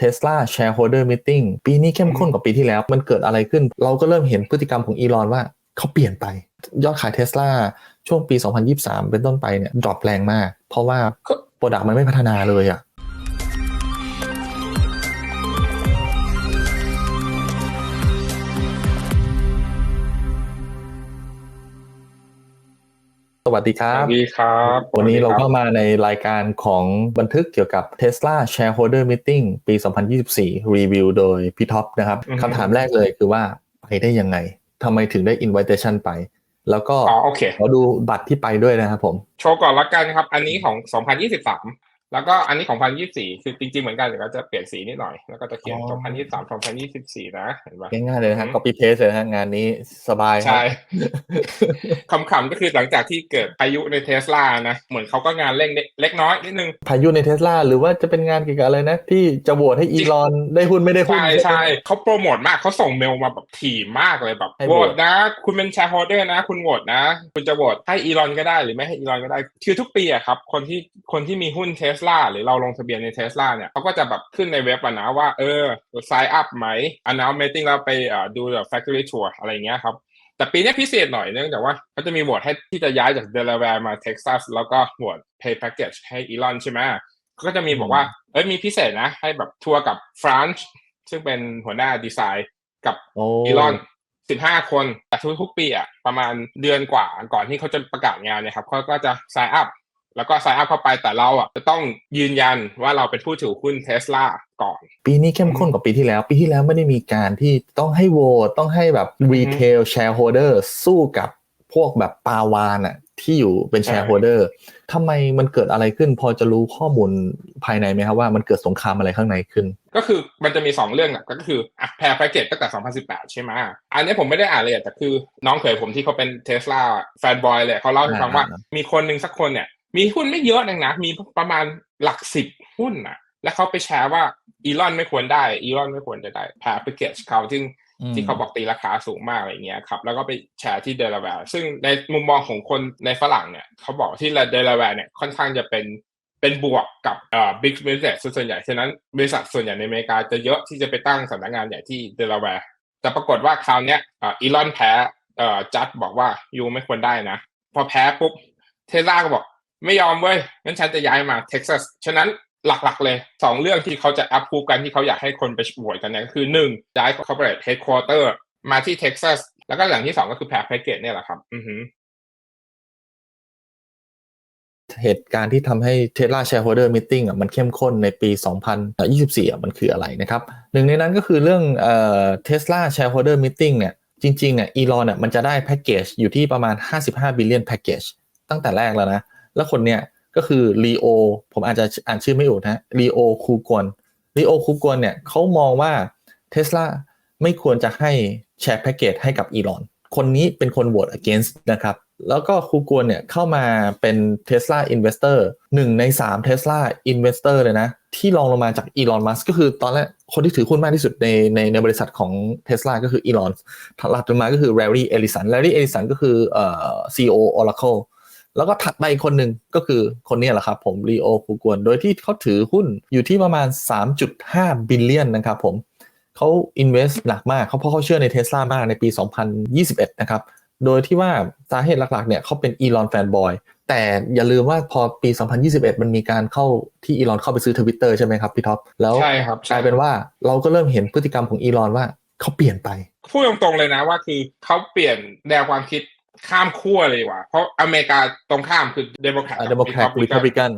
Tesla Shareholder Meeting ปีนี้เข้มข้นกว่าปีที่แล้ว มันเกิดอะไรขึ้น เราก็เริ่มเห็นพฤติกรรมของอีลอนว่าเขาเปลี่ยนไป ยอดขาย Tesla ช่วงปี 2023 เป็นต้นไปเนี่ยดรอปแรงมาก เพราะว่าโปรดักต์มันไม่พัฒนาเลยอะ วัสดีครัสบวัสดีครับ วันนี้เราสก็สดีคบมาในรายการของบันทึกเกี่ยวกับ Tesla Shareholder Meeting ปี 2024 รีวิวโดยพี่ท็อปนะครับอือฮึคำถามแรกเลยคือว่าไปได้ยังไงทำไมถึงได้ invitation ไปแล้วก็อ๋อโอเคขอดูบัตรที่ไปด้วยนะครับผม โชว์ก่อนละกันครับ อันนี้ของ 2023 แล้วก็อันนี้ของ2024คือจริงๆเหมือนกันแต่ก็จะเปลี่ยนสีนิดหน่อย แล้วก็จะเขียนอ๋อ2023 2024นะเห็นปะง่ายๆเลยนะฮะอืม copy paste เลยนะฮะงานนี้สบายครับใช่คำๆก็คือหลังจากที่เกิดพายุในเทสลานะ เหมือนเขาก็งานเร่งเล็กน้อยนิดนึง พายุในเทสลาหรือว่าจะเป็นงานเกี่ยวกับอะไรนะ ที่จะโหวตให้อีลอนได้หุ้นไม่ได้หุ้นใช่ไหมใช่เขาโปรโมทมากเขาส่งเมลมาแบบถี่มากเลยแบบให้โหโหววตตนะ คุณเป็นแชร์โฮเดอร์นะ คุณโหวตนะ คุณจะโหวตให้อีลอนก็ได้หรือไม่ให้อีลอนก็ได้คือทุกปีอะครับคนที่คนที่มีหุ้นเทสลาหรือเราลงทะเบียนในเทสลาเนี่ยเขาก็จะแบบขึ้นในเว็บอะนะว่าเออ sign up ไหม announce meeting แล้วไปเอ่อดู factory tour อะไรอย่างเงี้ยครับแต่ปีนี้พิเศษหน่อยเนื่องจากว่าเขาจะมีโหวตให้ที่จะย้ายจากเดลาแวร์มาเท็กซัสแล้วก็โหวต pay package ให้อีลอนใช่ไหมเขาก็จะมีบอกว่าเอ้ยมีพิเศษนะ ให้แบบทัวร์กับฟรานซ์ซึ่งเป็นหัวหน้าดีไซน์กับโอ้อีลอนสิบห้าคนแต่ทุกๆปีอะประมาณเดือนกว่าก่อนที่เขาจะประกาศงานเนี่ยครับเขาก็จะ sign up แล้วก็ sign up เข้าไปแต่เราอะจะต้องยืนยันว่าเราเป็นผู้ถือหุ้นเทสลาก่อน ปีนี้เข้มข้นกว่าปีที่แล้ว ปีที่แล้วไม่ได้มีการที่ต้องให้โหวตต้องให้แบบ retail shareholder สู้กับพวกแบบปาวานอะที่อยู่เป็นใช่ shareholder ทำไมมันเกิดอะไรขึ้น พอจะรู้ข้อมูลภายในไหมครับว่ามันเกิดสงครามอะไรข้างในขึ้น ก็คือมันจะมีสองเรื่องอะก็คืออะแพรแพ็กเกจตั้งแต่ 2018ใละอันนี้ผมไม่ได้อ่านเลยแต่คือน้องเขยผมที่เขาเป็นเทสลาแฟนบอยเลยเขาเล่าให้ฟังว่าอ่ามีคนหนึ่งสักคนเนี่ย มีหุ้นไม่เยอะนังนะมีประมาณหลักสิบหุ้นอะ แล้วเขาไปแชร์ว่าอีลอนไม่ควรได้อีลอนไม่ควรจะได้แพรแพ็กเกจเขาซึ่งที่เขาบอกตีราคาสูงมากอะไรเงี้ยครับ แล้วก็ไปแชร์ที่เดลาแวร์ซึ่งในมุมมองของคนในฝรั่งเนี่ยเขาบอกที่เดลาแวร์เนี่ยค่อนข้างจะเป็นเป็นบวกกับเอ่อบิ๊กบิสเนสส่วนใหญ่ ฉะนั้นบริษัทส่วนใหญ่ในอเมริกาจะเยอะที่จะไปตั้งสำนักงานใหญ่ที่เดลาแวร์แต่ปรากฏว่าคราวเนี้ยเอ่ออีลอนแพ้เอ่อจัดบอกว่ายูไม่ควรได้นะ พอแพ้ปุ๊บเทสลาก็บอก ไม่ยอมเว้ยงั้นฉันจะย้ายมาเท็กซัสฉะนั้นหลักๆเลยสองเรื่องที่เขาจะอัพพูกันที่เขาอยากให้คนไปโหวตกันเนี่ยก็คือหนึ่งย้าย corporate headquarter มาที่เท็กซัสแล้วก็อย่างที่สองก็คือแพรแพ็กเกจเนี่ยแหละครับ อือหือเหตุการณ์ที่ทำให้ Tesla Shareholder Meeting อะมันเข้มข้นในปี 2024อะมันคืออะไรนะครับ หนึ่งในนั้นก็คือเรื่องเอ่อ Tesla Shareholder Meeting เนี่ยจริงๆเนี่ยอีลอนเนี่ยมันจะได้แพ็กเกจอยู่ที่ประมาณ 55บิลเลียนแพ็กเกจตั้งแต่แรกแล้วนะ แล้วคนเนี่ยก็คือ Leo ผมอาจจะอ่านชื่อไม่ถูกนะ Leo คูกวน Leo คูกวนเนี่ยเขามองว่า Tesla ไม่ควรจะให้แชร์แพ็กเกจให้กับอีลอนคนนี้เป็นคนโหวต against นะครับ แล้วก็คูกวนเนี่ยเข้ามาเป็น Tesla Investor หนึ่งใน 3 Tesla Investor เลยนะ ที่รองลงมาจากอีลอนมัสก็คือตอนแรกคนที่ถือหุ้นมากที่สุดในในในบริษัทของ Tesla ก็คืออีลอนถัดลงมาก็คือ Larry Ellison Larry Ellison ก็คือเอ่อ CEO Oracle แล้วก็ถัดไปอีกคนหนึ่งก็คือคนเนี้แหละครับผมลีโอคูกวน โดยที่เขาถือหุ้นอยู่ที่ประมาณ 3.5 บิลเลียนนะครับผมเขา invest หนักมากเขาเพราะเขาเชื่อใน Tesla มากในปี 2021 นะครับ โดยที่ว่าสาเหตุหลักๆเนี่ยเขาเป็นอีลอนแฟนบอยแต่อย่าลืมว่าพอปี 2021 มันมีการเข้าที่อีลอนเข้าไปซื้อทวิตเตอร์ใช่ไหมครับพี่ท็อป แล้วใช่ครับกลายเป็นว่าเราก็เริ่มเห็นพฤติกรรมของอีลอนว่าเขาเปลี่ยนไป พูดตรงๆเลยนะว่าคือเขาเปลี่ยนแนวความคิด ข้ามขั้วเลยว่ะ เพราะอเมริกาตรงข้ามคือเดโมแครตเดโมแครตรีพับลิกัน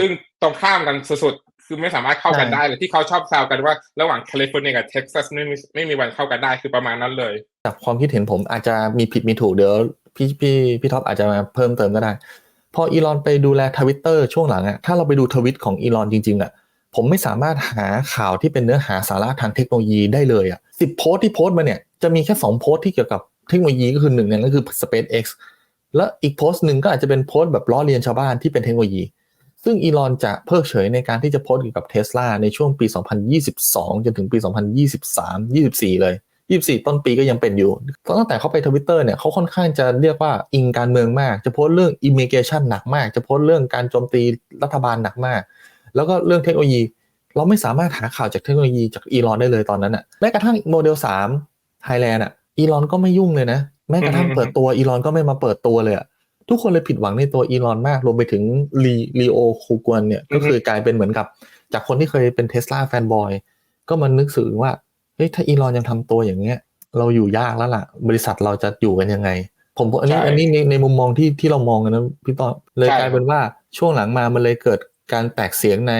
ซึ่งตรงข้ามกันสุดๆ คือไม่สามารถเข้ากันใช่ได้เลยที่เขาชอบแซวกันว่าระหว่างแคลิฟอร์เนียกับเท็กซัสไม่มีไม่มีวันเข้ากันได้คือประมาณนั้นเลย จากความคิดเห็นผมอาจจะมีผิดมีถูกเดี๋ยวพี่พี่พี่ท็อปอาจจะมาเพิ่มเติมก็ได้ พออีลอนไปดูแลทวิตเตอร์ช่วงหลังอะถ้าเราไปดูทวิตของอีลอนจริงๆอะผมไม่สามารถหาข่าวที่เป็นเนื้อหาสาระทางเทคโนโลยีได้เลยอะสิบโพสต์ที่โพสต์มาเนี่ยจะมีแค่สองโพสต์ที่เกี่ยวกับ เทคโนโลยีก็คือหนึ่งเนี่ยก็คือ SpaceX แล้วอีกโพสต์หนึ่งก็อาจจะเป็นโพสต์แบบล้อเลียนชาวบ้านที่เป็นเทคโนโลยี ซึ่งอีลอนจะเพิกเฉยในการที่จะโพสต์เกี่ยวกับเทสลาในช่วงปี 2022 จนถึงปี 2023 24 เลย 24 ต้นปีก็ยังเป็นอยู่ ตั้งแต่เขาไปทวิตเตอร์เนี่ยเขาค่อนข้างจะเรียกว่าอิงการเมืองมาก จะโพสต์เรื่องอิมิเกชันหนักมาก จะโพสต์เรื่องการโจมตีรัฐบาลหนักมาก แล้วก็เรื่องเทคโนโลยี เราไม่สามารถหาข่าวจากเทคโนโลยีจากอีลอนได้เลยตอนนั้นอะแม้กระทั่งโมเดล3 Thailand อะ อีลอนก็ไม่ยุ่งเลยนะ แม้กระทั่งเปิดตัวอีลอนก็ไม่มาเปิดตัวเลยอะทุกคนเลยผิดหวังในตัวอีลอนมาก รวมไปถึงลีลีโอคูกวนเนี่ย ก็คือกลายเป็นเหมือนกับ จากคนที่เคยเป็นเทสลาแฟนบอยก็มานึกถึงว่าเฮ้ยถ้าอีลอนยังทำตัวอย่างเงี้ย เราอยู่ยากแล้วล่ะ บริษัทเราจะอยู่กันยังไง ผมอันนี้ใช่อันนี้ในในมุมมองที่ที่เรามองกันนะพี่ต้อเลยใช่กลายเป็นว่าช่วงหลังมามันเลยเกิดการแตกเสียงใน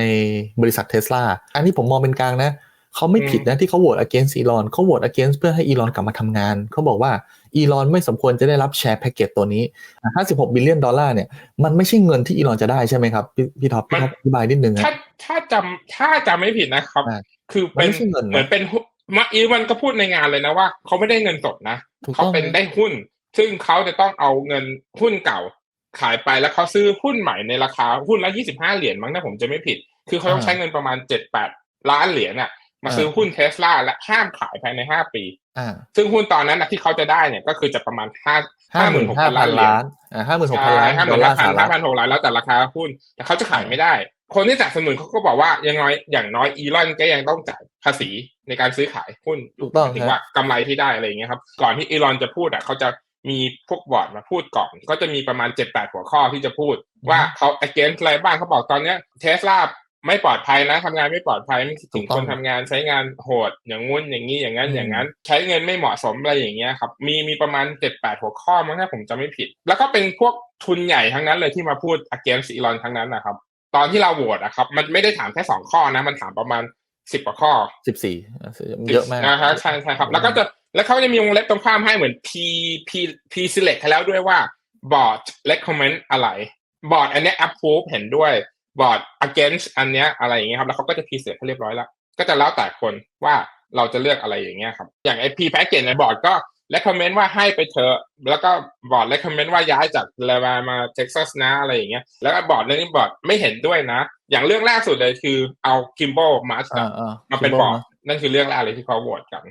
บริษัทเทสลาอันนี้ผมมองเป็นกลางนะ เขาไม่ผิดนะที่เขาโหวต against อีลอนเขาโหวต against เพื่อให้อีลอนกลับมาทำงาน เขาบอกว่าอีลอนไม่สมควรจะได้รับแชร์แพ็กเกจตัวนี้ 56 บิลเลียนดอลลาร์เนี่ย มันไม่ใช่เงินที่อีลอนจะได้ใช่ไหมครับ พี่พี่ท็อปพี่ท็อปอธิบายนิดนึงนะถ้าถ้าจำถ้าจำไม่ผิดนะครับอ่าคือมันเป็นไม่ใช่เงินนะเหมือนเป็นหุ้นมาอีวันก็พูดในงานเลยนะว่าเขาไม่ได้เงินสดนะถูกเขาต้องเป็นได้หุ้น ซึ่งเขาจะต้องเอาเงินหุ้นเก่า ขายไปแล้วเขาซื้อหุ้นใหม่ในราคาหุ้นละยี่สิบห้าเหรียญมั้งถ้าผมจะไม่ผิด คือเขาต้องใช้เงินประมาณเจ็ดแปดล้านเหรียญน่ะ มาซื้อหุ้นเทสลาและห้ามขายภายในห้าปีอ่าซึ่งหุ้นตอนนั้นนะที่เขาจะได้เนี่ยก็คือจะประมาณห้าห้าหมื่น56,000ห้าพันเหรียญล้านอ่าห้าหมื่นหกพันล้านห้าหดอมื่ลนลาห้าร์พัสหรัฐนห้าพันหกร้อยแล้วแต่ราคาหุ้น แต่เขาจะขายไม่ได้ คนที่จ่ายสนุนเขาก็บอกว่ายังน้อยอย่างน้อยอีลอนก็ยังต้องจ่ายภาษีในการซื้อขายหุ้นถูกต้องถึงฮะว่ากำไรที่ได้อะไรอย่างเงี้ยครับ ก่อนที่อีลอนจะพูดอะเขาจะมีพวกบอร์ดมาพูดก่อน ก็จะมีประมาณเจ็ดแปดหัวข้อที่จะพูด ว่าเขา against อะไรบ้างเขาบอกตอนเนี้ยเทสลา ไม่ปลอดภัยนะทำงานไม่ปลอดภัยไม่คิดถึงถูกต้คองนทำงานใช้งานโหดอย่างงู้นอย่างนี้อย่างนั้นอืมอย่างนั้น ใช้เงินไม่เหมาะสมอะไรอย่างเงี้ยครับ มีมีประมาณเจ็ดแปดหัวข้อมั้งถ้าผมจำไม่ผิด แล้วก็เป็นพวกทุนใหญ่ทั้งนั้นเลยที่มาพูด against อีลอนทั้งนั้นนะครับตอนที่เราโหวตอะครับ มันไม่ได้ถามแค่สองข้อนะ มันถามประมาณสิบกว่าข้อสิบสี่เยอะมากนะฮะใช่ใช่ครับ แล้วก็จะแล้วเขาจะมีวงเล็บตรงข้ามให้เหมือน P P P select ให้แล้วด้วยว่า board recommend อะไร board อันเนี้ย approve เห็นด้วย board against อันเนี้ยอะไรอย่างเงี้ยครับแล้วเขาก็จะ P select ให้เรียบร้อยแล้ว ก็จะแล้วแต่คนว่าเราจะเลือกอะไรอย่างเงี้ยครับ อย่างไอ P package ใน board ก็ recommend ว่าให้ไปเถอะ แล้วก็ board recommend ว่าย้ายจากเลวามาเท็กซัสนะอะไรอย่างเงี้ย แล้วก็ board เรื่องนี้ board ไม่เห็นด้วยนะ อย่างเรื่องแรกสุดเลยคือเอา Kimball Musk อ่าอ่ามาเป็นบอร์ด นั่นคือเรื่องแรกเลยที่เขาโหวตกัน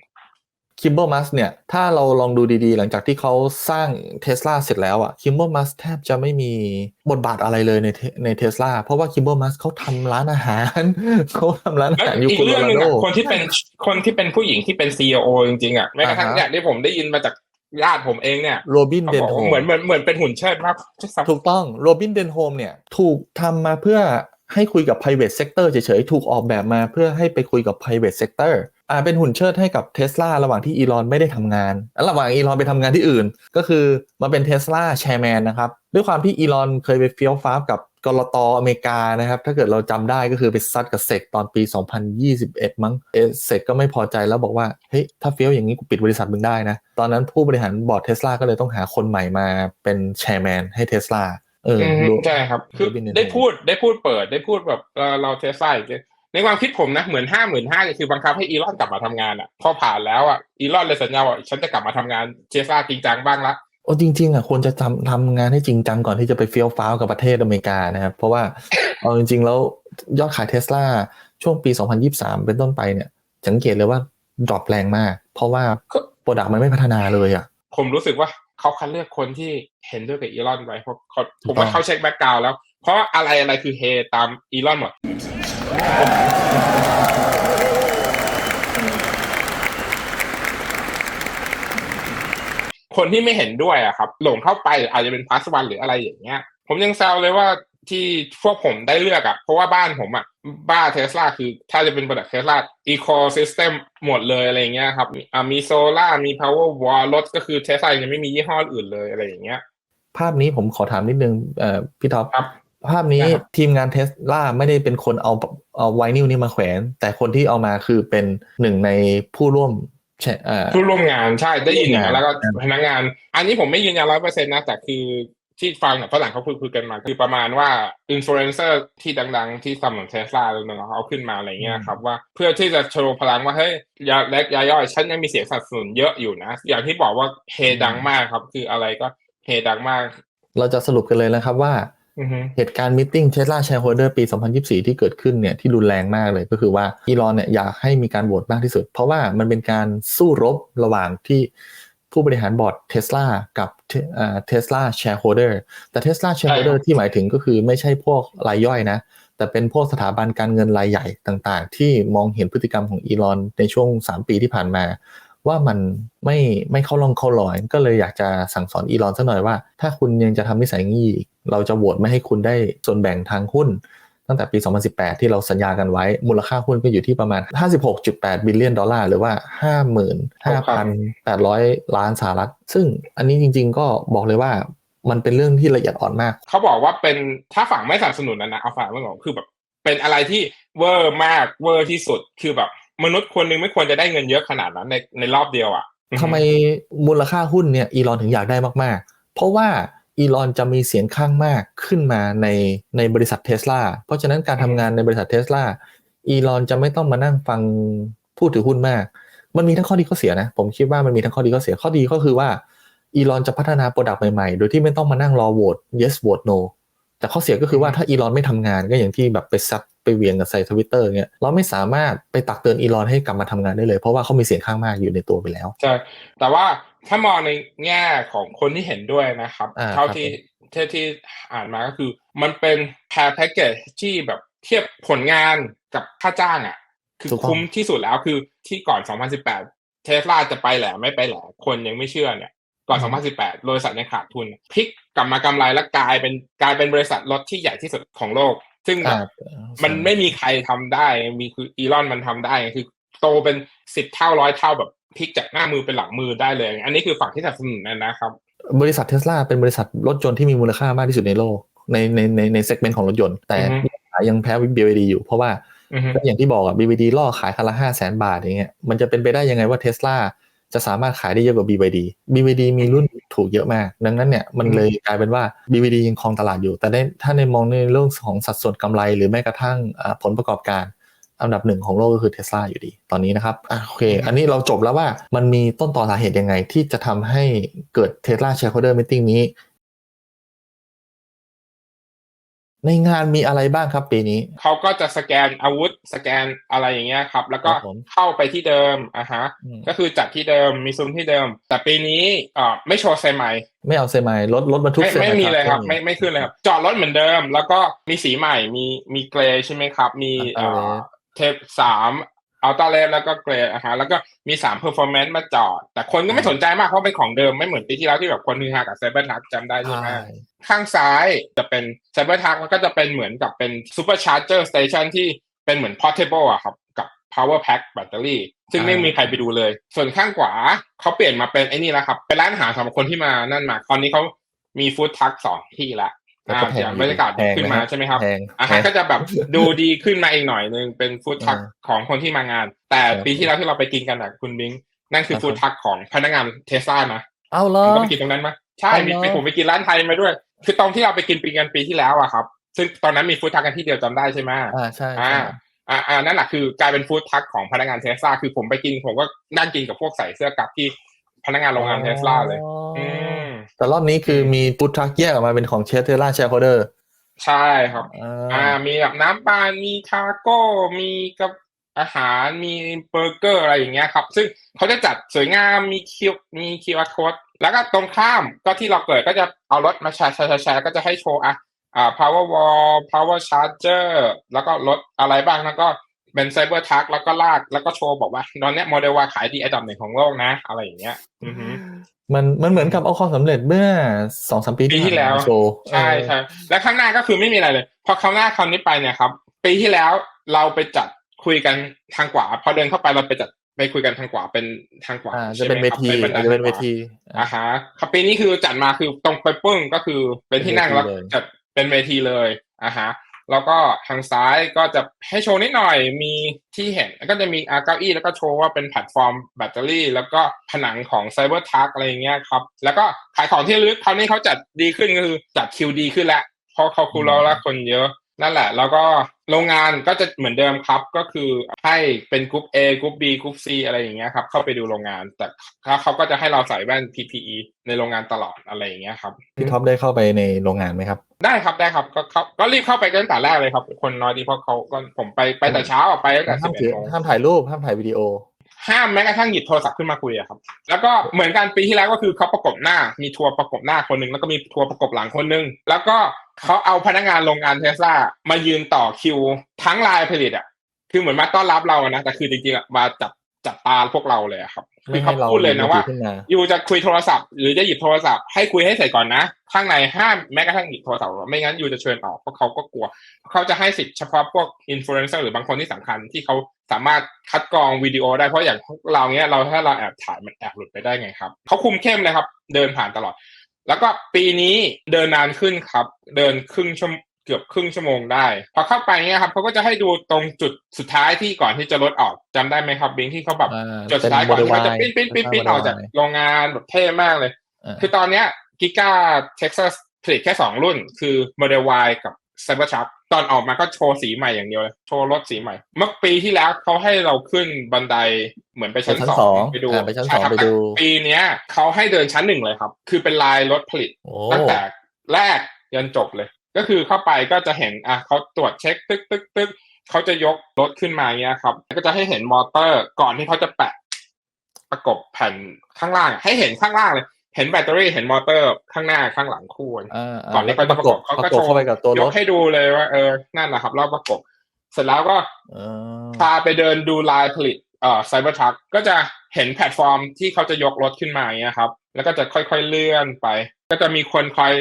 คิมเบอร์มัสเนี่ย ถ้าเราลองดูดีๆ หลังจากที่เขาสร้างเทสลาเสร็จแล้วอะคิมเบอร์มัสแทบจะไม่มีบทบาทอะไรเลยใน Te- ในเทสลาเพราะว่าคิมเบอร์มัสเขาทำร้านอาหาร เขาทำร้านอาแล้วหารอยู่อีกโคโลเรื่องราหนึงโดอะคนที่เป็นคนที่เป็นผู้หญิงที่เป็นซีอจริงๆอะแม้กระทั่งอ่าฮะเนี่ยที่ผมได้ยินมาจากญาติผมเองเนี่ยโรบินเขาเดนบอกโฮว่าเหมือนเหมือนเหมือนเป็นหุ่นเชิดมากที่สัถูกต้องโรบินเดนโฮมเนี่ยถูกทำมาเพื่อให้คุยกับ private sector เฉยๆ ถูกออกแบบมาเพื่อให้ไปคุยกับ private sector อ่าเป็นหุ่นเชิดให้กับเทสลาระหว่างที่อีลอนไม่ได้ทำงานแล้วระหว่างอีลอนไปทำงานที่อื่น ก็คือมาเป็นเทสลาแชร์แมนนะครับ ด้วยความที่อีลอนเคยไปเฟี้ยวฟ้าวกับกรตอเมริกานะครับ ถ้าเกิดเราจำได้ก็คือไปซัดกับเซกตอนปี 2021 มั้งเอเซกก็ไม่พอใจแล้วบอกว่า เฮ้ย ถ้าเฟี้ยวอย่างนี้กูปิดบริษัทมึงได้นะ ตอนนั้นผู้บริหารบอร์ดเทสลาก็เลยต้องหาคนใหม่มาเป็นแชร์แมนให้เทสลาเอออืมดูใช่ครับ คือ Robin Hood ได้พูดได้พูดเปิดได้พูดแบบเราเราเทสไซ ในความคิดผมนะเหมือนห้าหมื่นห้าเนี่ยคือบังคับให้อีลอนกลับมาทำงานอะ พอผ่านแล้วอะอีลอนเลยสัญญาว่าฉันจะกลับมาทำงานเทสลาจริงจังบ้างละโอ้จริงๆอะควรจะทำทำงานให้จริงจังก่อนที่จะไปเฟี้ยวฟ้าวกับประเทศอเมริกานะครับเพราะว่าเอาจริง ๆ แล้วยอดขายเทสลาช่วงปี 2023 เป็นต้นไปเนี่ย สังเกตเลยว่าดรอปแรงมาก เพราะว่าโปรดักต์มันไม่พัฒนาเลยอะผมรู้สึกว่าเขาคัดเลือกคนที่เห็นด้วยกับอีลอนไว้เพราะเขาถูผกมต้องว่าเขาเช็คแบ็กกราวแล้ว เพราะอะไรอะไรคือเฮตามอีลอนหมด คนที่ไม่เห็นด้วยอะครับ หลงเข้าไปอาจจะเป็นพาสวันหรืออะไรอย่างเงี้ย ผมยังแซวเลยว่าที่พวกผมได้เลือกอะเพราะว่าบ้านผมอะบ้านเทสลาคือถ้าจะเป็นบริษัทเทสลาอีโคซิสเต็มหมดเลยอะไรอย่างเงี้ยครับมีอ่ามีโซล่ามีพาวเวอร์วอลรถก็คือเทสลายังไม่มียี่ห้ออื่นเลยอะไรอย่างเงี้ยภาพนี้ผมขอถามนิดนึงเอ่อพี่ท็อปครับ ภาพนี้ได้ครับทีมงานเทสลาไม่ได้เป็นคนเอาเอาไวนิลนี้มาแขวน แต่คนที่เอามาคือเป็นหนึ่งในผู้ร่วมแชเอ่อผู้ร่วมงานใช่ได้ยินอย่างนั้นแล้วก็ครับพนักงาน อันนี้ผมไม่ยืนยันร้อยเปอร์เซ็นต์นะ แต่คือที่ฟังกับฝรั่งเขาคุยคุยกันมา คือประมาณว่าอินฟลูเอนเซอร์ที่ดังๆ ที่สำหรับเทสลาเรื่องเขาเอาขึ้นมาอะไรเงี้ยครับว่าเพื่อที่จะโชว์พลังว่าเฮ้ยยาเล็กยาย่อยฉันยังมีเสียงสนับสนุนเยอะอยู่นะ อย่างที่บอกว่าเฮดังมากครับ คืออะไรก็เฮดังมาก เราจะสรุปกันเลยนะครับว่าอือฮึ เหตุการณ์มิ팅เทสลาแชร์โฮเดอร์ปี 2024 ที่เกิดขึ้นเนี่ยที่รุนแรงมากเลยก็คือว่าอีลอนเนี่ยอยากให้มีการโหวตมากที่สุด เพราะว่ามันเป็นการสู้รบระหว่างที่ผู้บริหารบอร์ดเทสลากับเทสลาแชร์โฮเดอร์แต่เทสลาแชร์โฮเดอร์ที่หมายถึงก็คือไม่ใช่พวกรายย่อยนะ แต่แต่เป็นพวกสถาบันการเงินรายใหญ่ต่างๆ ที่มองเห็นพฤติกรรมของอีลอนในช่วง 3 ปีที่ผ่านมา ว่ามันไม่ไม่เข้าลองเข้ารอย ก็เลยอยากจะสั่งสอนอีลอนสักหน่อยว่า ถ้าคุณยังจะทำนิสัยงี้อีกเราจะโหวตไม่ให้คุณได้ส่วนแบ่งทางหุ้น ตั้งแต่ปี 2018 ที่เราสัญญากันไว้ มูลค่าหุ้นก็อยู่ที่ประมาณ 56.8 บิลเลียนดอลลาร์ หรือว่า 55,800 ล้านสหรัฐ ซึ่งอันนี้จริง ๆ ก็บอกเลยว่ามันเป็นเรื่องที่ละเอียดอ่อนมาก เขาบอกว่าเป็นถ้าฝั่งไม่สนับสนุนนะนะเอาฝั่งไม่บอกคือแบบเป็นอะไรที่เวอร์มากเวอร์ที่สุดคือแบบ มนุษย์คนหนึ่งไม่ควรจะได้เงินเยอะขนาดนั้นในในรอบเดียวอะทำไมมูลค่าหุ้นเนี่ยอีลอนถึงอยากได้มากๆ เพราะว่าอีลอนจะมีเสียงข้างมากขึ้นมาในในบริษัทเทสลาเพราะฉะนั้นการทำงานในบริษัทเทสลาอีลอนจะไม่ต้องมานั่งฟังผู้ถือหุ้นมาก มันมีทั้งข้อดีข้อเสียนะ ผมคิดว่ามันมีทั้งข้อดีข้อเสียข้อดีก็คือว่าอีลอนจะพัฒนาโปรดักต์ใหม่ๆ โดยที่ไม่ต้องมานั่งรอโหวต yes vote no แต่ข้อเสียก็คือว่าถ้าอีลอนไม่ทำงานก็อย่างที่แบบไปซัด ไปเวียงกับใส่ทวิตเตอร์เงี้ยเราไม่สามารถไปตักเตือนอีลอนให้กลับมาทำงานได้เลย เพราะว่าเขามีเสียงข้างมากอยู่ในตัวไปแล้วใช่แต่ว่าถ้ามองในแง่ของคนที่เห็นด้วยนะครับอ่าเท่าครับที่ผมที่ที่อ่านมาก็คือ มันเป็นแพร์แพ็กเกจที่แบบเทียบผลงานกับค่าจ้างอะคือถูกต้องคุ้มที่สุดแล้วคือที่ก่อน 2018 เทสลาจะไปแหละไม่ไปแหละคนยังไม่เชื่อเนี่ยก่อน 2018 บริษัทยังขาดทุนพลิกกลับมากำไรแล้วกลายเป็นกลายเป็นบริษัทรถที่ใหญ่ที่สุดของโลก ซึ่งแบบอ่ามันไม่มีใครทำได้ มีคืออีลอนมันทำได้ คือโตเป็นสิบเท่าร้อยเท่าแบบพลิกจากหน้ามือเป็นหลังมือได้เลย อันนี้คือฝั่งที่สนับสนุนนะนะครับ บริษัทเทสลาเป็นบริษัทรถยนต์ที่มีมูลค่ามากที่สุดในโลก ในในในในเซกเมนต์ของรถยนต์ แต่อือฮึขายยังแพ้ BYD อยู่ เพราะว่าอือฮึก็อย่างที่บอกอะ BYD ล่อขายคันละห้าแสนบาทอย่างเงี้ยมันจะเป็นไปได้ยังไงว่าเทสลา จะสามารถขายได้เยอะกว่า BYD BYD มีรุ่นถูกเยอะมาก ดังนั้นเนี่ยมันเลยกลายเป็นว่า BYD ยังครองตลาดอยู่ แต่ถ้าในมองในเรื่องของสัดส่วนกำไร หรือแม้กระทั่งผลประกอบการอันดับหนึ่งของโลกก็คือเทสลาอยู่ดี ตอนนี้นะครับอะโอเค อันนี้เราจบแล้วว่ามันมีต้นต่อสาเหตุยังไงที่จะทำให้เกิดเทสลาแชร์โฮเดอร์มิ팅นี้ ในงานมีอะไรบ้างครับปีนี้ เขาก็จะสแกนอาวุธสแกนอะไรอย่างเงี้ยครับ แล้วก็ครับผมเข้าไปที่เดิมอะฮะอืมก็คือจัดที่เดิมมีซุ้มที่เดิม แต่ปีนี้อ่าไม่โชว์เซมายไม่เอาเซมายรถรถบรรทุกไม่เซไม่มีเลยครับไม่ไม่ไม่ขึ้นเลยครับ จอดรถเหมือนเดิม แล้วก็มีสีใหม่มีมีเกรย์ใช่ไหมครับ มีอัลต้าอ่าเรดเทปสาม อัลต้าเลแล้วก็เกรย์อะฮะแล้วก็มีสามเพอร์ฟอร์แมนซ์มาจอด แต่คนก็ไม่สนใจมากเพราะเป็นของเดิมไม่เหมือนปีที่แล้วที่แบบคนฮือฮากับไซเบอร์ทักจำได้ใช่ไหมข้างซ้ายจะเป็นไซเบอร์ทักมันก็จะเป็นเหมือนกับเป็นซูเปอร์ชาร์เจอร์สเตชันที่เป็นเหมือนพอร์ a เบิลอะครับกับ power pack แบตเตอรี่ซึ่งไม่อ่ามีมีใครไปดูเลย ส่วนข้างขวาเขาเปลี่ยนมาเป็นไอ้นี่แล้วครับเป็นร้านอาหารสำหรับคนที่มานั่นมาตอนนี้เขามีฟู้ดทักสองที่ละ แล้วอ่าก็แพงจากบรรยากาศแพงขึ้นมานะใช่ไหมครับแพงอาหารก็จะแบบดูดีขึ้นมาอีกหน่อยนึงเป็นฟู้ดทักอ่าของคนที่มางาน แต่ครับปีที่แล้วที่เราไปกินกันอะคุณบิงนั่นคือครับฟู้ดทักของพนักงานเทสลานะเอาเหรอผมก็ไปกินตรงนั้นมาใช่อ๋อมีเหรอไปผมไปกินร้านไทยมาด้วย คือตอนที่เราไปกินปีกันปีที่แล้วอะครับซึ่งตอนนั้นมีฟู้ดทักกันที่เดียวจำได้ใช่ไหมอ่าใช่อ่าใช่อ่าอ่านั่นแหละคือกลายเป็นฟู้ดทักของพนักงานเทสลาคือผมไปกินผมก็นั่งกินกับพวกใส่เสื้อกั๊กที่พนักงานโรงงานเทสลาเลยอ๋อออืม แต่รอบนี้คือมีฟู้ดทรัคแยกออกมาเป็นของเชฟเทสลาแชร์โคเดอร์ ใช่ครับอ่อ่าามีแบบน้ำปลามีทาโก้มีกับอาหารมีเบอร์เกอร์อะไรอย่างเงี้ยครับ ซึ่งเขาจะจัดสวยงามมีคิวมีคิวอาร์โค้ดแล้วก็ตรงข้ามก็ที่เราเกิดก็จะเอารถมาแชร์แชร์แชร์แชร์ก็จะให้โชว์อะอ่า power wall power charger แล้วก็รถอะไรบ้างแล้วก็เป็นไซเบอร์ทักแล้วก็ลากแล้วก็โชว์บอกว่าตอนเนี้ยโมเดลวาขายดีอันดับหนึ่งของโลกนะ อะไรอย่างเงี้ย อือฮึ มันมันเหมือนกับเอาความสำเร็จเมื่อสองสามปีปีที่แล้วผ่านมาโชว์ใช่ใช่และข้างหน้าก็คือไม่มีอะไรเลยพอข้างหน้าคราวนี้ไปเนี่ยครับ ปีที่แล้วเราไปจัดคุยกันทางขวาพอเดินเข้าไปเราไปจัดไปคุยกันทางขวาเป็นทางขวาอ่าจะใช่ไหมเป็นเวทีครับบัไดอาจจะเป็นเวทางขวาทีอ่าฮะครับปีนี้คือจัดมาคือตรงไปปึ้งก็คือเป็นที่นั่งเป็นเวทีแล้วเลยจัดเป็นเวทีเลยอ่าฮะ แล้วก็ทางซ้ายก็จะให้โชว์นิดหน่อยมีที่เห็นก็จะมีอาเก้าอี้แล้วก็โชว์ว่าเป็นแพลตฟอร์มแบตเตอรี่ แล้วก็ผนังของไซเบอร์ทักอะไรอย่างเงี้ยครับ แล้วก็ขายของที่ลึกคราวนี้เขาจัดดีขึ้นก็คือจัดคิวดีขึ้นแล้วเพราะเขาคูรแล้วคนเยอะ นั่นแหละ แล้วก็โรงงานก็จะเหมือนเดิมครับ ก็คือให้เป็นกรุ๊ป A กรุ๊ป B กรุ๊ป C อะไรอย่างเงี้ยครับ เข้าไปดูโรงงาน แต่เขาก็จะให้เราใส่แว่น PPE ในโรงงานตลอดอะไรอย่างเงี้ยครับพี่ท็อปได้เข้าไปในโรงงานไหมครับ ได้ครับได้ครับ ก็เขาก็รีบเข้าไปตั้งแต่แรกเลยครับ คนน้อยดีเพราะเขาก็ผมไปไปแต่เช้าอะไปตั้งแต่สิห้าบมเอ็ถืดอโมงห้ามถ่ายรูปห้ามถ่ายวิดีโอห้ามแม้กระทั่งหยิบโทรศัพท์ขึ้นมาคุยอะครับ แล้วก็เหมือนกันปีที่แล้วก็คือเขาประกบหน้า มีทัวร์ประกบหน้าคนหนึ่งแล้วก็มีทัวร์ประกบหลังคนหนึ่งแล้วก็ เขาเอาพนักงานโรงงานเทสลามายืนต่อคิว ทั้งลายผลิตอะ คือเหมือนมาต้อนรับเราอะนะแต่คือจริงๆอะมาจับจับตาพวกเราเลยอะครับคือเขาพูดเลยนะว่าขึ้นมาอยู่จะคุยโทรศัพท์ หรือจะหยิบโทรศัพท์ให้คุยให้เสร็จก่อนนะ ข้างในห้ามแม้กระทั่งหยิบโทรศัพท์ไม่งั้นอยู่จะเชิญออกเพราะเขาก็กลัว เขาจะให้สิทธิ์เฉพาะพวกอินฟลูเอนเซอร์หรือบางคนที่สำคัญที่เขาสามารถคัดกรองวิดีโอได้เพราะอย่างพวกเราเนี้ยเราถ้าเราแอบถ่ายมันแอบหลุดไปได้ไงครับเขาคุมเข้มเลยครับ เดินผ่านตลอด แล้วก็ปีนี้เดินนานขึ้นครับ เดินครึ่งชั่วโมงเกือบครึ่งชั่วโมงได้ พอเข้าไปเนี่ยครับเขาก็จะให้ดูตรงจุดสุดท้ายที่ก่อนที่จะรถออกจำได้ไหมครับบิงที่เขาแบบอ่าจุดสุดท้ายก่อนที่เขาจะเป็นปิ้นปิ้นปิ้นปิ้น Model ออกจาก Y โรงงานแบบเท่มากเลยอ่าคือตอนเนี้ยกิก้าเท็กซัสผลิตแค่สองรุ่น คือ Model Y กับ Cybertruck ตอนออกมาก็โชว์สีใหม่อย่างเดียวเลย โชว์รถสีใหม่ เมื่อปีที่แล้วเขาให้เราขึ้นบันไดเหมือนไปชั้นไปชั้นสอสองงไปดูอ่าไปชั้นใช่ครับสองไปดูแต่ปีเนี้ยเขาให้เดินชั้นหนึ่งเลยครับ คือเป็นลายรถผลิตโอ้ตั้งแต่แรกยันจบเลย ก็คือเข้าไปก็จะเห็นอะเขาตรวจเช็คตึกตึกตึกเขาจะยกรถขึ้นมาเงี้ยครับ ก็จะให้เห็นมอเตอร์ก่อนที่เขาจะแปะประกบแผ่นข้างล่าง ให้เห็นข้างล่างเลย เห็นแบตเตอรี่เห็นมอเตอร์ข้างหน้าข้างหลังคู่กันอ่าก่อนที่เขาจะประกบเขาปก็ระกบโชว์เข้าไปกับตัวยรถกให้ดูเลยว่าเออนั่นแหละครับรอบประกบเสร็จแล้วก็เออพาไปเดินดูลายผลิตเอ่อไซเบอร์ทักก็จะเห็นแพลตฟอร์มที่เขาจะยกรถขึ้นมาอย่างเงี้ยครับ แล้วก็จะค่อยๆเลื่อนไป ก็จะมีคนคอย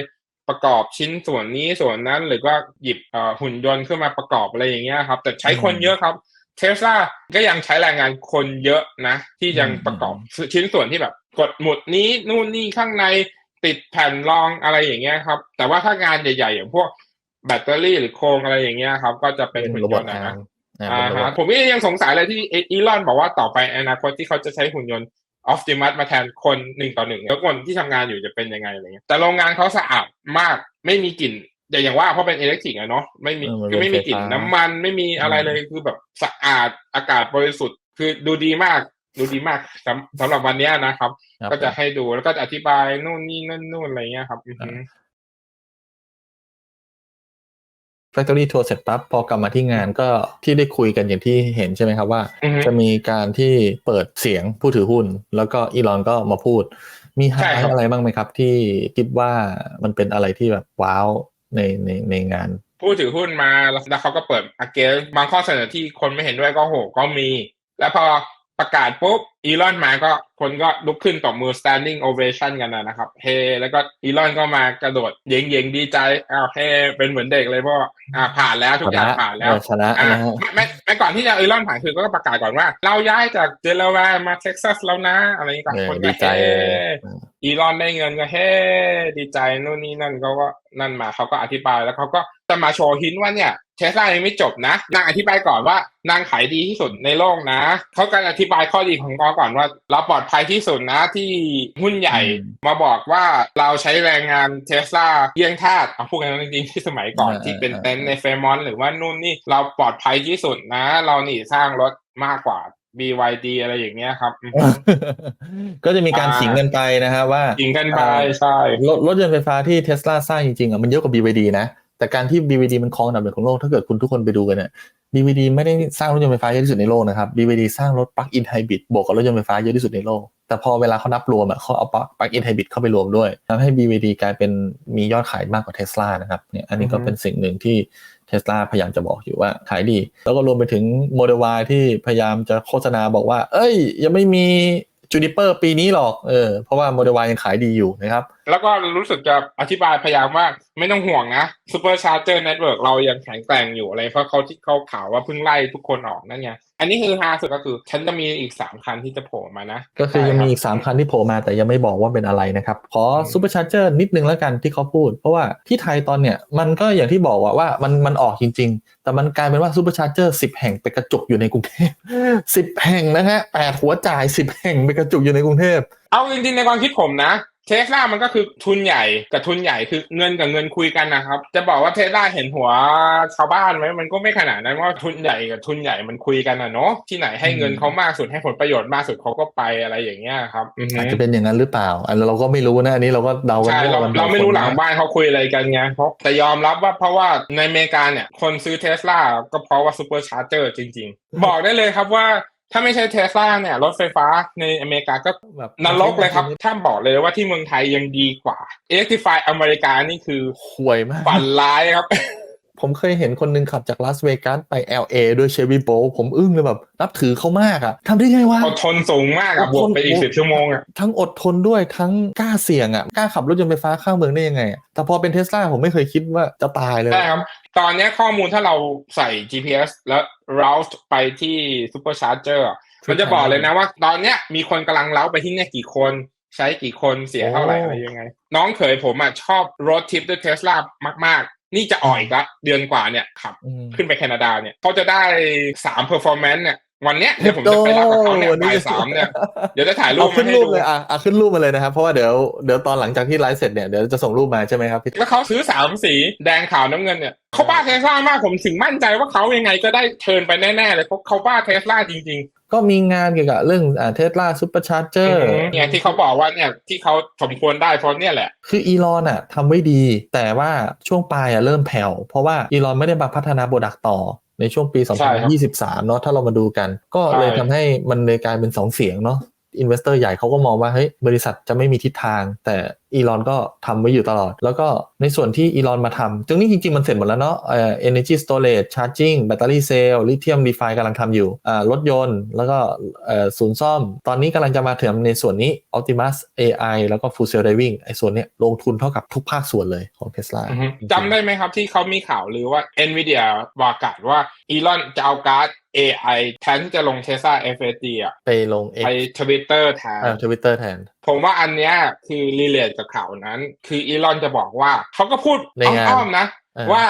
ประกอบชิ้นส่วนนี้ส่วนนั้นหรือว่าหยิบเอ่อหุ่นยนต์ขึ้นมาประกอบอะไรอย่างเงี้ยครับ แต่ใช้คนเยอะครับ เทสลาก็ยังใช้แรงงานคนเยอะนะ ที่ยังประกอบชิ้นส่วนที่แบบกดหมุดนี้นู่นนี่ข้างในติดแผ่นรองอะไรอย่างเงี้ยครับ แต่ว่าถ้างานใหญ่ๆอย่างพวกแบตเตอรี่หรือโครงอะไรอย่างเงี้ยครับ ก็จะเป็นเป็นหุ่นโรยบอทนต์นะอานะร์มอ่าอ่าเป็นโรบอฮะทผมก็ยังสงสัยเลยที่อีลอนบอกว่าต่อไปอนาคตที่เขาจะใช้หุ่นยนต์ออ t ติมัสมาแทนคนหนึ่งต่อหนึ่งแล้วคนที่ทำงานอยู่จะเป็นยังไงอะไรเงี้ยแต่โรงงานเขาสะอาดมากไม่มีกลิ่น แต่อย่างว่าเพราะเป็นอิเล็กทริกอะเนาะไม่มีเออมันคือไม่มีกลิ่นเป็นไฟฟ้าน้ำมันไม่มีอะไรอืมเลยคือแบบสะอาดอากาศบริสุทธิ์ คือดูดีมากดูดีมากสำสำหรับวันเนี้ยนะครับครับ ก็จะให้ดูแล้วก็จะอธิบายนู่นนี่นั่นนู่นอะไรเงี้ยครับอือฮึแฟคทอรี่ทัวร์เสร็จปั๊บพอกลับมาที่งานก็ที่ได้คุยกันอย่างที่เห็นใช่ไหมครับว่าอือฮึจะมีการที่เปิดเสียงผู้ถือหุ้น แล้วก็อีลอนก็มาพูด มีไฮใช่ไลครับท์อะไรบ้างไหมครับ ที่คิดว่ามันเป็นอะไรที่แบบว้าว ในในในงาน ผู้ถือหุ้นมาแล้วเขาก็เปิดอเกนบางข้อเสนอที่คนไม่เห็นด้วยก็โหก็มี แล้วพอ ประกาศปุ๊บอีลอนมาก็คนก็ลุกขึ้นตบมือ standing ovation กันนะนะครับเฮแล้วก็อีลอนก็มากระโดดเย่งๆดีใจอ้าวเฮเป็นเหมือนเด็กเลยเพราะว่าอ่าผ่านแล้วทุกอย่างผ่านแล้วเออชนะอ่านะฮะไม่ไม่ไม่ก่อนที่จะอีลอนผ่านคือก็ประกาศก่อนว่า เราย้ายจากเดลาแวร์มาเท็กซัสแล้วนะ อะไรอย่างเงี้ยเออคนก็ดีใจเฮเลยอีลอนได้เงินก็เฮ้ดีใจนู่นนี่นั่นเขาก็นั่นมาเขาก็อธิบายแล้วเขาก็จะมาโชว์หินว่าเนี่ยเท สลายังไม่จบนะ นางอธิบายก่อนว่านางขายดีที่สุดในโลกนะเขาการอธิบายข้อดีของเขาก่อนว่า เราปลอดภัยที่สุดนะที่หุ้นใหญ่อืมมาบอกว่าเราใช้แรงงานเทสลาเยี่ยงทาสเอาพูดกันจริงๆที่สมัยก่อนอ่าที่เป็นอ่าเต็นท์ในเฟรมอนหรือว่านู่นนี่เราปลอดภัยที่สุดนะ เรานี่สร้างรถมากกว่า BYD อะไรอย่างเงี้ยครับอือฮึก็จะมีการอ่าขิงกันไปนะครับว่ายิงกันไปใช่รถรถยนต์ไฟฟ้าที่เทสลาสร้างจริงๆอะมันเยอะกว่า BYD นะ แต่การที่ BYD มันครองอันดับหนึ่งของโลกถ้าเกิดคุณทุกคนไปดูกันเนี่ย BYD ไม่ได้สร้างรถยนต์ไฟฟ้าเยอะที่สุดในโลกนะครับ BYD สร้างรถปลั๊กอินไฮบริดบวกกับรถยนต์ไฟฟ้าเยอะที่สุดในโลก แต่พอเวลาเขานับรวมอะเขาเอาปลั๊กอินไฮบริดเข้าไปรวมด้วยทำให้ BYD กลายเป็นมียอดขายมากกว่าเทสลานะครับเนี่ยอันนี้ก็เป็นสิ่งหนึ่งที่เทสลาพยายามจะบอกอยู่ว่าขายดี แล้วก็รวมไปถึง Model Y ที่พยายามจะโฆษณาบอกว่า เอ้ย ยังไม่มีจูนิเปอร์ปีนี้หรอกเออเพราะว่า Model Y ยังขายดีอยู่นะครับแล้วก็รู้สึกจะอธิบายพยายามว่าไม่ต้องห่วงนะ Super Charger Network เรายังแข็งแกร่งอยู่อะไรเพราะเขาที่เขาข่าวว่าเพิ่งไล่ทุกคนออกนั่นไงอันนี้คือฮาสุดก็คือ ฉันจะมีอีกสามคันที่จะโผล่มานะ ก็คือยังมีอีกใช่รับ3คันที่โผล่มาแต่ยังไม่บอกว่าเป็นอะไรนะครับ ขออืมซูเปอร์ชาร์เจอร์นิดนึงแล้วกันที่เขาพูด เพราะว่าที่ไทยตอนเนี้ยมันก็อย่างที่บอกว่าว่ามันมันออกจริง ๆ แต่มันกลายเป็นว่าซูเปอร์ชาร์เจอร์สิแห่งไปกระจุกอยู่ในกรุงเทพสิบแห่งนะฮะแปดหัวจ่ายสิบแห่งไปกระจุกอยู่ในกรุงเทพเอาจริงๆในความคิดผมนะ เทสลามันก็คือทุนใหญ่กับทุนใหญ่คือเงินกับเงินคุยกันนะครับ จะบอกว่าเทสลาเห็นหัวชาวบ้านไหมมันก็ไม่ขนาดนั้นว่าทุนใหญ่กับทุนใหญ่มันคุยกันนะเนาะที่ไหนให้เงินเขามากสุดให้ผลประโยชน์มากสุดเขาก็ไปอะไรอย่างเงี้ยครับอือฮึอาจจะเป็นอย่างนั้นหรือเปล่า อันเราก็ไม่รู้นะอันนี้เราก็เดากันใช่มั่วเรากันเราไม่รู้หลังคนนะบ้านเขาคุยอะไรกันไงเพราะแต่ยอมรับว่าเพราะว่าในอเมริกาเนี่ยคนซื้อเทสลาก็เพราะว่าซูเปอร์ชาร์เจอร์จริง ๆ บอกได้เลยครับว่า ถ้าไม่ใช่เทสลาเนี่ย รถไฟฟ้าในอเมริกาก็แบบนรกเลยครับ ถ้าบอกเลยว่าที่เมืองไทยยังดีกว่า Electrify อเมริกานี่คือห่วยมากฝันร้ายครับ ผมเคยเห็นคนหนึงขับจากลาสเวกัสไป LA ด้วยเชฟ y ี o โ t ผมอึ้งเลยแบบนับถือเขามากอะทำได้ไงวะอดทนสูงมากอะบวกไปอีกสิบชั่วโมงอะทั้งอดทนด้วยทั้งกล้าเสี่ยงอะกล้าขับรถยนต์ไฟฟ้าเข้าเมืองได้ยังไงอะแต่พอเป็นเทสลาผมไม่เคยคิดว่าจะตายเลยใช่ครับ ตอนเนี้ยข้อมูลถ้าเราใส่ GPS แล้ว route ไปที่ supercharger อะมันจะบอกเลยนะว่า ตอนเนี้ยมีคนกำลังเล้าไปที่เนี่ยกี่คนใช้กี่คนเสียเท่าไหร่โอ้อะไรยังไง น้องเขยผมอะชอบรถทิปด้วยเทสลามาก ๆ นี่จะอ่อยอีกละเดือนกว่าเนี่ยขับอืมขึ้นไปแคนาดาเนี่ยเขาจะได้สาม performance เนี่ย วันเนี้ยเดี๋ยวผมจะไปรับกับเขาเนี่ยวันนี้บ่ายสามเนี่ยเดี๋ยวจะถ่ายรูเอาปขึ้มานให้รูปดูเลยอะอะขึ้นรูปมาเลยนะครับ เพราะว่าเดี๋ยวเดี๋ยวตอนหลังจากที่ไลฟ์เสร็จเนี่ยเดี๋ยวจะส่งรูปมาใช่ไหมครับพี่แล้วเขาซื้อสามสีแดงขาวน้ำเงินเนี่ยเขาบ้าเทสลามากผมถึงมั่นใจว่าเขายังไงก็ได้เทิร์นไปแน่ๆเลยเพราะเขาบ้าเทสลาจริงก็มีงานเกี่ยวกับเรื่องอ่าเทสลาซูเปอร์ชาร์เจอๆร์เนี่ยที่เขาบอกว่าเนี่ยที่เขาสมควรได้เพราะเนี่ยแหละ คืออีลอนอะทำไว้ดี แต่ว่าช่วงปลายอะเริ่มแผ่วเพราะว่าอีลอนไม่ได้มาพัฒนาโปรดักต์ต่อ ในช่วงปีใช่ครับ2023 เนาะถ้าเรามาดูกัน ก็เลยใช่ทำให้มันเลยกลายเป็น 2 เสียงเนาะ อินเวสเตอร์ใหญ่เขาก็มองว่าเฮ้ยบริษัทจะไม่มีทิศทาง แต่อีลอนก็ทำไว้อยู่ตลอด แล้วก็ในส่วนที่อีลอนมาทำจึงนี่จริง ๆ มันเสร็จหมดแล้วเนาะเอ่อ energy storage charging battery cell lithium refi กำลังทำอยู่อ่ารถยนต์ แล้วก็เอ่อศูนย์ซ่อม ตอนนี้กำลังจะมาถึงในส่วนนี้ Optimus AI แล้วก็ full self driving ไอ้ส่วนเนี้ยลงทุนเท่ากับทุกภาคส่วนเลยของ Tesla จำได้ไหมครับที่เขามีข่าวหรือว่า NVIDIA วากาศว่าอีลอนจะเอาการ์ด AI แทนที่จะลงเทสลา FSD อะไปลง X ไปทวิตเตอร์แทนอ่าทวิตเตอร์แทน ผมว่าอันเนี้ยคือรีเลทกับข่าวนั้น คืออีลอนจะบอกว่า เขาก็พูดในงานอ้อมๆนะอ่าว่า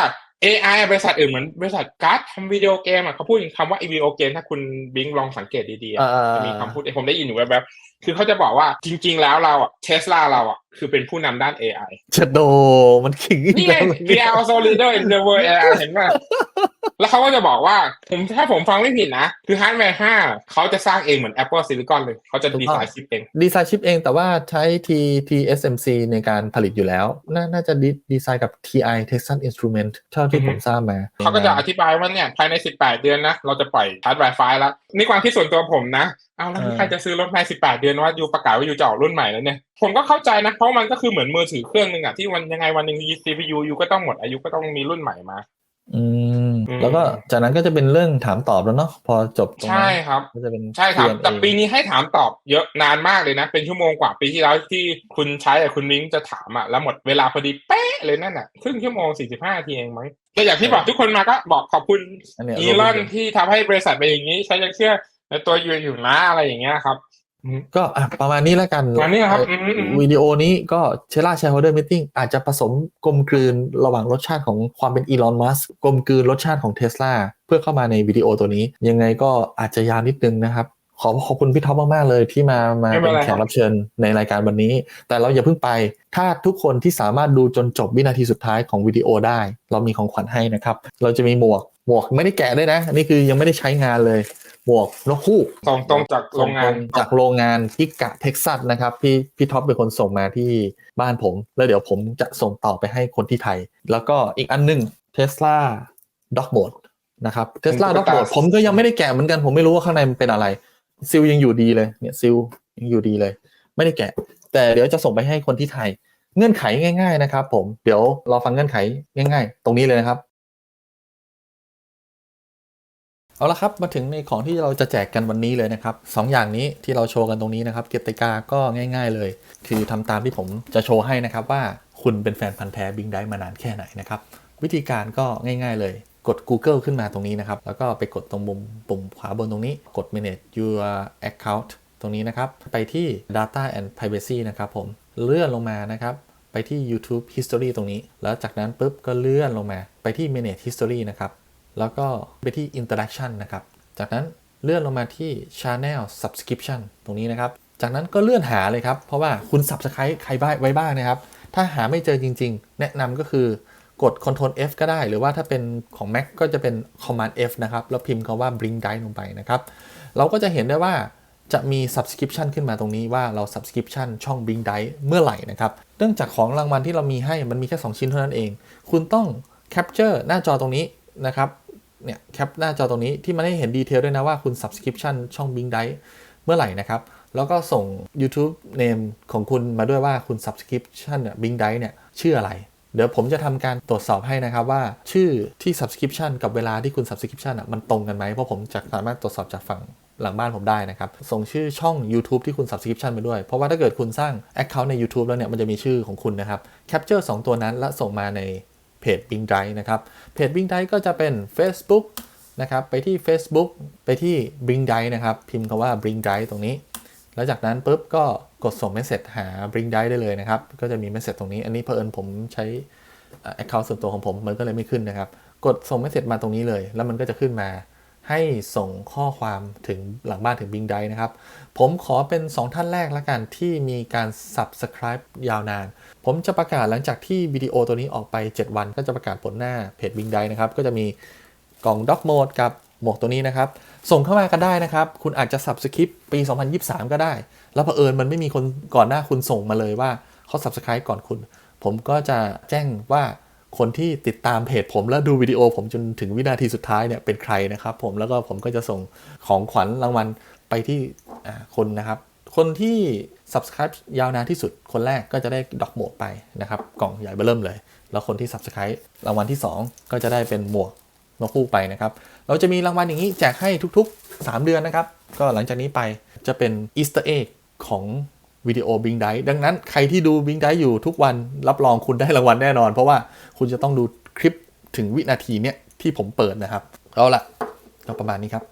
AI บริษัทอื่นเหมือนบริษัทการ์ดทำวิดีโอเกมอะเขาพูดถึงคำว่าวิดีโอเกมถ้าคุณบิงลองสังเกตดีๆอะอ่าจะมีคำพูดผมได้ยินอยู่แบบๆคือเขาจะบอกว่าจริง ๆ แล้วเราอะเทสลาเราอะคือเป็นผู้นำด้าน AI เชดโดมันขิงอีกนี่ไงแล้ว we are also leader in the world AI เห็นไหม แล้วเขาก็จะบอกว่าผมถ้าผมฟังไม่ผิดนะ คือฮาร์ดแวร์5เขาจะสร้างเองเหมือน Apple Silicon เลย เขาจะดีไซน์ชิปเอง ดีไซน์ชิปเองแต่ว่าใช้ T TSMC ในการผลิตอยู่แล้ว น่าน่าจะดีดีไซน์กับ TI Texas Instrument เท่าที่อือฮึผมทราบมา เขาก็จะอธิบายว่าเนี่ย ภายใน 18 เดือนนะ เราจะปล่อยชาร์จ Wi-Fi แล้วนี่ความคิดส่วนตัวผมนะเอาแล้วเออใครจะซื้อรถภายใน18เดือนว่าอยู่ประกาศว่าอยู่จะออกรุ่นใหม่แล้วเนี่ย ผมก็เข้าใจนะ เพราะมันก็คือเหมือนมือถือเครื่องหนึ่งอะที่วันยังไงวันหนึ่ง CPU อยู่ก็ต้องหมดอายุก็ต้องมีรุ่นใหม่มา อืมอืม แล้วก็จากนั้นก็จะเป็นเรื่องถามตอบแล้วเนาะพอจบตรงใช่นั้นครับก็จะเป็นใช่ครับ Q&A แต่ปีนี้ให้ถามตอบเยอะนานมากเลยนะ เป็นชั่วโมงกว่าปีที่แล้วที่คุณใช้อะคุณวิ้งจะถามอะแล้วหมดเวลาพอดีเป๊ะเลยนั่นอะครึ่งชั่วโมง45นาทีเองมั้งแต่อย่างที่บอกทุกคนมาก็บอกขอบคุณอันเนี้ยอีลอนที่ทำให้บริษัทเป็นอย่างนี้ฉันยังเชื่อในตัวยูอยู่นะอะไรอย่างเงี้ยครับ ก็อะประมาณนี้แล้วกันประมาณนี้ครับเอ่ออมอืมวิดีโอนี้ก็เชล่าแชร์โฮเดอร์มิทติ้งอาจจะผสมกลมกลืนระหว่างรสชาติของความเป็นอีลอนมัสกลมกลืนรสชาติของเทสลาเพื่อเข้ามาในวิดีโอตัวนี้ ยังไงก็อาจจะยาวนิดนึงนะครับ ขอขอบคุณพี่ท็อปมาก ๆ เลยที่มามาไม่เป็เป็นนไรแขครักบรับเชิญในรายการวันนี้ แต่เราอย่าเพิ่งไป ถ้าทุกคนที่สามารถดูจนจบวินาทีสุดท้ายของวิดีโอได้ เรามีของขวัญให้นะครับเราจะมีหมวกหมวกไม่ได้แกะด้วยนะอันนี่คือยังไม่ได้ใช้งานเลย หมวกนกฮูกส่งตรงจากโรงงานจากโรงงานกิกะเท็กซัสนะครับพี่พี่ท็อปเป็นคนส่งมาที่บ้านผม แล้วเดี๋ยวผมจะส่งต่อไปให้คนที่ไทย แล้วก็อีกอันหนึง Tesla Dog Mode นะครับ Tesla เป็น Dog ตุ๊กตา Mode ผมก็ยังไม่ได้แกะเหมือนกันผมไม่รู้ว่าข้างในมันเป็นอะไรซิลยังอยู่ดีเลยเนี่ยซิลยังอยู่ดีเลย ไม่ได้แกะ แต่เดี๋ยวจะส่งไปให้คนที่ไทย เงื่อนไขง่าย ๆ นะครับ ผมเดี๋ยวรอฟังเงื่อนไขง่าย ๆ ตรงนี้เลยนะครับ เอาละครับมาถึงในของที่เราจะแจกกันวันนี้เลยนะครับสองอย่างนี้ที่เราโชว์กันตรงนี้นะครับกติกาก็ง่าย ๆเลย คือทำตามที่ผมจะโชว์ให้นะครับว่าคุณเป็นแฟนพันธ์แท้บิงได้มานานแค่ไหนนะครับวิธีการก็ง่าย ๆ เลยกด Google ขึ้นมาตรงนี้นะครับ แล้วก็ไปกดตรงมุมปุ่มขวาบนตรงนี้ กด manage your account ตรงนี้นะครับ ไปที่ data and privacy นะครับผมเลื่อนลงมานะครับ ไปที่ YouTube history ตรงนี้ แล้วจากนั้นปุ๊บก็เลื่อนลงมา ไปที่ manage history นะครับ แล้วก็ไปที่ interaction นะครับ จากนั้นเลื่อนลงมาที่ channel subscription ตรงนี้นะครับ จากนั้นก็เลื่อนหาเลยครับ เพราะว่าคุณ subscribe ใครบ้างไว้บ้างนะครับ ถ้าหาไม่เจอจริง ๆ แนะนำก็คือกด Ctrl F ก็ได้ หรือว่าถ้าเป็นของ Mac ก็จะเป็น Command F นะครับ แล้วพิมพ์คาว่า bring die ลงไปนะครับ เราก็จะเห็นได้ว่าจะมี subscription ขึ้นมาตรงนี้ว่าเรา subscription ช่อง bring die เมื่อไหร่นะครับ เนื่องจากของรางวัลที่เรามีให้มันมีแค่ 2 ชิ้นเท่านั้นเอง คุณต้อง capture หน้าจอตรงนี้นะครับ เนี่ยแคปหน้าจอตรงนี้ที่มันให้เห็นดีเทลด้วยนะว่าคุณ subscription ช่อง Bing d i เมื่อไหร่นะครับ แล้วก็ส่ง YouTube name ของคุณมาด้วยว่าคุณ subscription เนี่ย Bing d i เนี่ยชื่ออะไร เดี๋ยวผมจะทำการตรวจสอบให้นะครับว่าชื่อที่ subscription กับเวลาที่คุณ subscription อะมันตรงกันไหมเพราะผมจะสามารถตรวจสอบจากฝั่งหลังบ้านผมได้นะครับ ส่งชื่อช่อง YouTube ที่คุณ subscription ไปด้วย เพราะว่าถ้าเกิดคุณสร้าง account ใน YouTube แล้วเนี่ยมันจะมีชื่อของคุณนะครับ capture 2 ตัวนั้นแล้วส่งมาใน เพจ Bing d i นะครับ เพจ Bing d i ก็จะเป็น Facebook นะครับไปที่ Facebook ไปที่ Bing d i นะครับ พิมพ์คำว่า Bing d i ตรงนี้ แล้วจากนั้นปุ๊บก็กดส่งเมสเซจหา Bing d i ได้เลยนะครับ ก็จะมีเมสเซจตรงนี้ อันนี้เผอิญผมใช้เอ่อ account ส่วนตัวของผมมันก็เลยไม่ขึ้นนะครับ กดส่งเมสเซจมาตรงนี้เลย แล้วมันก็จะขึ้นมาให้ส่งข้อความถึงหลังบ้านถึง Bing d i นะครับ ผมขอเป็น 2 ท่านแรกละกันที่มีการ subscribe ยาวนาน ผมจะประกาศหลังจากที่วิดีโอตัวนี้ออกไป 7 วัน ก็จะประกาศผลหน้าเพจ Bing d i นะครับ ก็จะมีกล่อง Dock Mode กับหมวกตัวนี้นะครับ ส่งเข้ามากันได้นะครับ คุณอาจจะ subscribe ปี 2023 ก็ได้ แล้วเผอิญมันไม่มีคนก่อนหน้าคุณส่งมาเลยว่าเขา subscribe ก่อนคุณ ผมก็จะแจ้งว่าคนที่ติดตามเพจผมแล้วดูวิดีโอผมจนถึงวินาทีสุดท้ายเนี่ยเป็นใครนะครับผมแล้วก็ผมก็จะส่งของขวัญรางวัลไปที่คนนะครับ คนที่ subscribe ยาวนานที่สุด คนแรกก็จะได้ดอกหมวกไปนะครับ กล่องใหญ่เบ้อเริ่มเลย แล้วคนที่ subscribe รางวัลที่ 2 ก็จะได้เป็นหมวกนกคู่ไปนะครับ เราจะมีรางวัลอย่างนี้แจกให้ทุกๆ 3 เดือนนะครับ ก็หลังจากนี้ไปจะเป็น Easter egg ของวิดีโอ Bing d i ดังนั้นใครที่ดู Bing d i อยู่ทุกวันรับรองคุณได้รางวัลแน่นอน เพราะว่าคุณจะต้องดูคลิปถึงวินาทีเนี้ยที่ผมเปิดนะครับ เอาละก็ประมาณนี้ครับ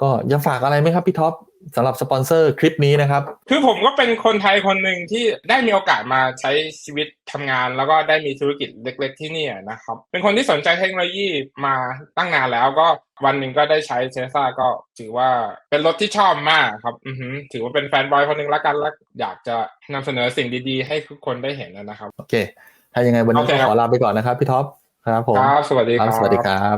ก็ยังฝากอะไรไหมครับพี่ท็อป สำหรับสปอนเซอร์คลิปนี้นะครับ คือผมก็เป็นคนไทยคนหนึ่งที่ได้มีโอกาสมาใช้ชีวิตทำงาน แล้วก็ได้มีธุรกิจเล็ก ๆ ที่นี่นะครับ เป็นคนที่สนใจเทคโนโลยีมาตั้งนานแล้วก็วันหนึ่งก็ได้ใช้เทสลาก็ถือว่าเป็นรถที่ชอบมากครับอือหือถือว่าเป็นแฟนบอยคนหนึ่งละกันและอยากจะนำเสนอสิ่งดีๆ ให้ทุกคนได้เห็นนะครับ โอเค ถ้ายังไงวันนี้โอเคก็ครับขอลาไปก่อนนะครับพี่ท็อปครับผมครับสวัสดีคครัรับบสวัสดีครับ